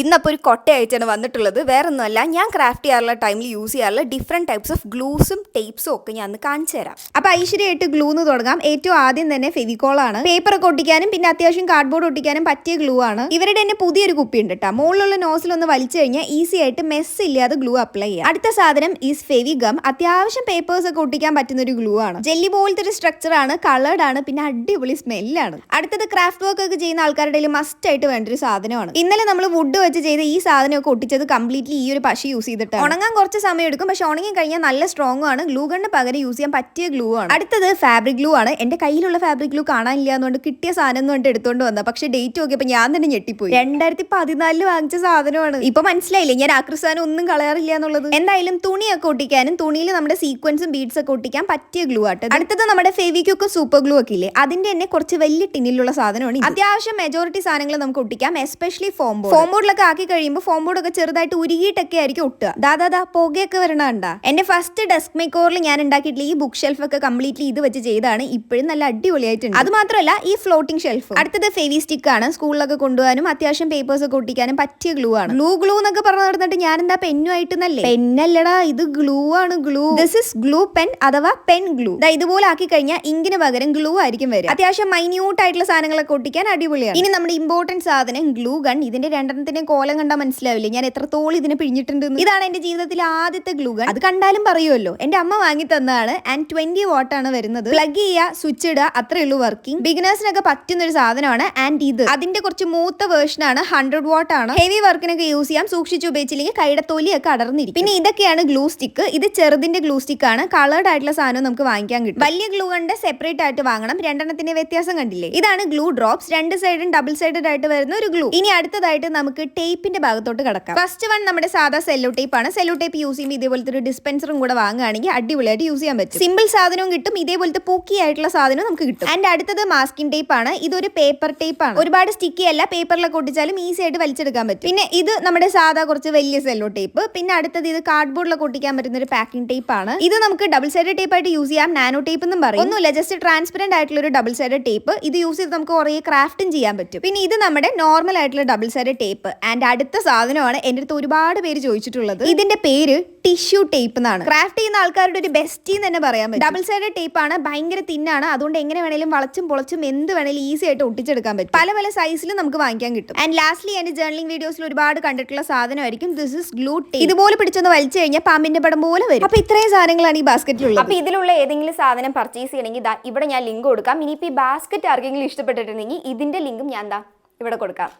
ഇന്നപ്പോൾ ഒരു കൊട്ടയായിട്ടാണ് വന്നിട്ടുള്ളത്. വേറെ ഒന്നുമല്ല ഞാൻ ക്രാഫ്റ്റ് ചെയ്യാറുള്ള ടൈമിൽ യൂസ് ചെയ്യാറുള്ള ഡിഫറെന്റ് ടൈപ്സ് ഓഫ് ഗ്ലൂസും ടേപ്സും ഒക്കെ ഞാൻ കാണിച്ചു തരാം. അപ്പോൾ ഐശ്വര്യമായിട്ട് ഗ്ലൂ എന്ന് തുടങ്ങാം. ഏറ്റവും ആദ്യം തന്നെ ഫെവിക്കോളാണ് പേപ്പർ ഒക്കെ ഒട്ടിക്കാനും പിന്നെ അത്യാവശ്യം കാർഡ്ബോർഡ് ഒട്ടിക്കാനും പറ്റിയ ഗ്ലൂ ആണ്. ഇവരുടെ തന്നെ പുതിയൊരു കുപ്പി ഉണ്ട് കേട്ടോ മുകളിലുള്ള നോസിൽ ഒന്ന് വലിച്ചു കഴിഞ്ഞാൽ ഈസി ആയിട്ട് മെസ് ഇല്ലാതെ ഗ്ലൂ അപ്ലൈ ചെയ്യാം. അടുത്ത സാധനം ഈസ് ഫെവി ഗം അത്യാവശ്യം പേപ്പേഴ്സ് ഒക്കെ ഒട്ടിക്കാൻ പറ്റുന്ന ഒരു ഗ്ലൂ ആണ്. ജെല്ലി പോലത്തെ ഒരു സ്ട്രക്ചർ ആണ് കളേർഡ് ആണ് പിന്നെ അടിപൊളി സ്മെല്ലാണ് അടുത്തത് ക്രാഫ്റ്റ് വർക്ക് ഒക്കെ ചെയ്യുന്ന ആൾക്കാരുടെ മസ്റ്റ് ആയിട്ട് വേണ്ട ഒരു സാധനമാണ്. ഇന്നലെ നമ്മൾ വുഡ് വെച്ച് ചെയ്ത ഈ സാധനമൊക്കെ ഒട്ടിച്ചത് കംപ്ലീറ്റ്ലി ഈ ഒരു പശ യൂസ് ചെയ്തിട്ട് ഉണങ്ങാൻ കുറച്ച് സമയം എടുക്കും പക്ഷെ ഉണങ്ങി കഴിഞ്ഞാൽ നല്ല സ്ട്രോങ് ആണ്. ഗ്ലൂ ഗണ്ണിന് പകരം യൂസ് ചെയ്യാൻ പറ്റിയ ഗ്ലൂ ആണ്. അടുത്തത് ഫാബ്രിക് ഗ്ലൂ ആണ്. എന്റെ കയ്യിലുള്ള ഫാബ്രിക് ഗ്ലൂ കാണാനില്ല എന്നുകൊണ്ട് കിട്ടിയ സാധനം എന്ന് പറഞ്ഞിട്ട് എടുത്തോണ്ട് വന്ന പക്ഷെ ഡേറ്റ് നോക്കിയപ്പോൾ ഞാൻ തന്നെ ഞെട്ടിപ്പോയി. രണ്ടായിരത്തി പതിനാലിൽ വാങ്ങിച്ച സാധനമാണ്. ഇപ്പൊ മനസ്സിലായില്ലേ? ഞാൻ ആക്രിസ്ഥാനം ഒന്നും കളയാറില്ല എന്നുള്ളത്. എന്തായാലും തുണിയൊക്കെ ഒട്ടിക്കാനും തുണിയിൽ നമ്മുടെ സീക്വൻസും ബീഡ്സ് ഒക്കെ ഒട്ടിക്കാൻ പറ്റിയ ഗ്ലൂ ആട്ടോ. അടുത്തത് നമ്മുടെ ഫെവിക്കൊക്കെ സൂപ്പർ ഗ്ലൂ ഒക്കെ ഇല്ലേ? അതിന്റെ തന്നെ കുറച്ച് വലിയ ടിന്നിലുള്ള സാധനമാണ് അത്യാവശ്യം മെജോറിറ്റി സാധനങ്ങൾ നമുക്ക് ഒട്ടിക്കാം. എസ്പെഷ്യലി ഫോം ബോർഡ് ഫോം ബോർഡിലൊക്കെ ആക്കി കഴിയുമ്പോൾ ഫോം ബോർഡ് ഒക്കെ ചെറുതായിട്ട് ഉരുകിയിട്ടൊക്കെ ആയിരിക്കും ഒട്ടുക. ദാദാ ദാ പുകയൊക്കെ വരണ എന്റെ ഫസ്റ്റ് ഡെസ്ക് മേക്കോറിൽ ഞാൻ ഉണ്ടാക്കിയിട്ടുള്ള ഈ ബുക്ക് ഷെൽഫ് ഒക്കെ കംപ്ലീറ്റ്ലി ഇത് വെച്ച് ചെയ്താണ് ഇപ്പോഴും നല്ല അടിപൊളിയായിട്ടുണ്ട്. അത് മാത്രമല്ല ഈ ഫ്ലോട്ടിംഗ് ഷെൽഫ് അടുത്തത് ഫേവി സ്റ്റിക്ക് ആണ്. സ്കൂളിലൊക്കെ കൊണ്ടുപോകാനും അത്യാവശ്യം പേപ്പേഴ്സ് ഒക്കെ ഒട്ടിക്കാനും പറ്റിയ ഗ്ലൂ ആണ്. ഗ്ലൂ ഗ്ലൂ എന്നൊക്കെ പറഞ്ഞു നടന്നിട്ട് ഞാൻ എന്താ പെന്നുമായിട്ട് നല്ലേ പെന്നല്ലടാ ഇത് ഗ്ലൂ ആണ് glue this is glue pen അഥവാ പെൻ ഗ്ലൂ ഇതുപോലെ ആക്കി കഴിഞ്ഞാൽ ഇങ്കിന് പകരം ഗ്ലൂ ആയിരിക്കും വരും അത്യാവശ്യം മൈന്യൂട്ട് ആയിട്ടുള്ള സാധനങ്ങളൊക്കെ ഒട്ടിക്കാൻ അടിപൊളിയാണ്. ഇനി നമ്മുടെ ഇമ്പോർട്ടന്റ് സാധനം ഗ്ലൂ ഗൺ ഇതിന്റെ രണ്ടെണ്ണത്തിന്റെ കോലം കണ്ടാൽ മനസ്സിലാവില്ല? ഞാൻ എത്രത്തോളം ഇതിനെ പിഴിഞ്ഞിട്ടുണ്ട് ഇതാണ് എന്റെ ജീവിതത്തിലെ ആദ്യത്തെ ഗ്ലൂ ഗൺ അത് കണ്ടാലും പറയുമല്ലോ. എന്റെ അമ്മ വാങ്ങി തന്നതാണ് ആൻഡ് ട്വന്റി വാട്ട് ആണ് വരുന്നത്. പ്ലഗ് ചെയ്യുക സ്വിച്ച് ഇടുക അത്രേ ഉള്ളൂ വർക്കിംഗ് ബിഗിനേഴ്സിനൊക്കെ പറ്റുന്ന ഒരു സാധനമാണ് ആൻഡ് ഇത്. അതിന്റെ കുറച്ച് മൂത്ത വേർഷൻ ആണ് ഹൺഡ്രഡ് വാട്ട് ആണ്. ഹെവി വർക്കിനൊക്കെ യൂസ് ചെയ്യാം. സൂക്ഷിച്ച് ഉപയോഗിച്ചില്ലെങ്കിൽ കൈയുടെ തൊലിയൊക്കെ അടർന്നിരിക്കും. പിന്നെ ഇതൊക്കെയാണ് ഗ്ലൂ സ്റ്റിക്ക് ഇത് ചെറുതിന്റെ ഗ്ലൂ സ്റ്റിക്ക് ആണ്. കളേർഡ് ആയിട്ടുള്ള സാധനം നമുക്ക് വാങ്ങിക്കാൻ കിട്ടും. വലിയ ഗ്ലൂ കണ്ട് സെപ്പറേറ്റ് ആയിട്ട് വാങ്ങണം. രണ്ടെണ്ണത്തിന്റെ വ്യത്യാസം കണ്ടില്ലേ? ഇതാണ് ഗ്ലൂ ഡ്രോപ്സ് രണ്ട് സൈഡും ഡബിൾ സൈഡഡ് ആയിട്ട് വരുന്ന ഒരു ഗ്ലൂ ഇനി അടുത്തതായിട്ട് നമുക്ക് ടേപ്പിന്റെ ഭാഗത്തോട്ട് കിടക്കാം. ഫസ്റ്റ് വൺ നമ്മുടെ സാധാ സെല്ലോ ടേപ്പ് ആണ്. സെല്ലോ ടേപ്പ് യൂസ് ചെയ്യുമ്പോൾ ഇതേപോലത്തെ ഒരു ഡിസ്പെൻസറും കൂടെ വാങ്ങുകയാണെങ്കിൽ അടിപൊളിയായിട്ട് യൂസ് ചെയ്യാൻ പറ്റും. സിമ്പിൾ സാധനവും കിട്ടും. ഇതേപോലത്തെ പൂക്കി ആയിട്ടുള്ള സാധനവും നമുക്ക് കിട്ടും. ആൻഡ് അടുത്തത് മാസ്കിംഗ് ടേപ്പ് ആണ്. ഇതൊരു പേപ്പർ ടേപ്പ് ആണ്. ഒരുപാട് സ്റ്റിക്കി അല്ല. പേപ്പറിലൊക്കെ ഒട്ടിച്ചാലും ഈസി ആയിട്ട് വലിച്ചെടുക്കാൻ പറ്റും. പിന്നെ ഇത് നമ്മുടെ സാധാ കുറച്ച് വലിയ സെല്ലോ ടേപ്പ് പിന്നെ അടുത്തത് ഇത് കാർഡ്ബോർഡിലൊക്കെ ഒട്ടിക്കാൻ പറ്റുന്ന ഒരു പാക്കിംഗ് ടേപ്പ് ആണ്. ഇത് നമുക്ക് ഡബിൾ സൈഡ് ടേപ്പ് ആയിട്ട് യൂസ് ചെയ്യാം. നാനോ ടേപ്പ് എന്നും പറയും. ഒന്നുമില്ല ജസ്റ്റ് ട്രാൻസ്പെറന്റ് ആയിട്ടുള്ള ഒരു ഡബിൾ സൈഡ് ടേപ്പ് ഇത് യൂസ് ചെയ്ത് നമുക്ക് കുറേ ക്രാഫ്റ്റും ചെയ്യാൻ പറ്റും. പിന്നെ ഇത് നമ്മുടെ നോർമൽ ആയിട്ടുള്ള ഡബിൾ സൈഡ് ടേപ്പ് ആൻഡ് അടുത്ത സാധനമാണ് എന്റെ അടുത്ത് ഒരുപാട് പേര് ചോദിച്ചിട്ടുള്ളത്. ഇതിന്റെ പേര് ടിഷ്യൂ ടേപ്പ് എന്നാണ്. ക്രാഫ്റ്റ് ചെയ്യുന്ന ആൾക്കാരുടെ ഒരു ബെസ്റ്റ് എന്ന് തന്നെ പറയാൻ പറ്റും. ഡബിൾ സൈഡ് ടേപ്പ് ആണ് ഭയങ്കര തിന്നാണ്. അതുകൊണ്ട് എങ്ങനെ വേണേലും വളച്ചും പൊളച്ചും എന്ത് വേണേലും ഈസി ആയിട്ട് ഒട്ടിച്ചെടുക്കാൻ പറ്റും. പല പല സൈസിലും നമുക്ക് വാങ്ങിക്കാൻ കിട്ടും. ആൻഡ് ലാസ്റ്റ്ലി എന്റെ ജേർണലിംഗ് വീഡിയോസിൽ ഒരുപാട് കണ്ടിട്ടുള്ള സാധനമായിരിക്കും. ദിസ് ഇസ് ഗ്ലൂ ടേപ്പ് ഇതുപോലെ പിടിച്ചൊന്ന് വലിച്ചു കഴിഞ്ഞാൽ പാമ്പിന്റെ പടം പോലെ വരും. അപ്പൊ ഇത്രയും സാധനങ്ങളാണ് ഈ ബാസ്ക്കറ്റിലുള്ളത് അപ്പൊ ഇതിലുള്ള ഏതെങ്കിലും സാധനം പർച്ചേസ് ചെയ്യണമെങ്കിൽ ഇവിടെ ഞാൻ ലിങ്ക് കൊടുക്കാം. ഇനിയിപ്പോൾ ഈ ബാസ്ക്കറ്റ് ആർക്കെങ്കിലും ഇഷ്ടപ്പെട്ടിട്ടുണ്ടെങ്കിൽ ഇതിന്റെ ലിങ്കും ഞാൻ എന്താ ഇവിടെ കൊടുക്കാം.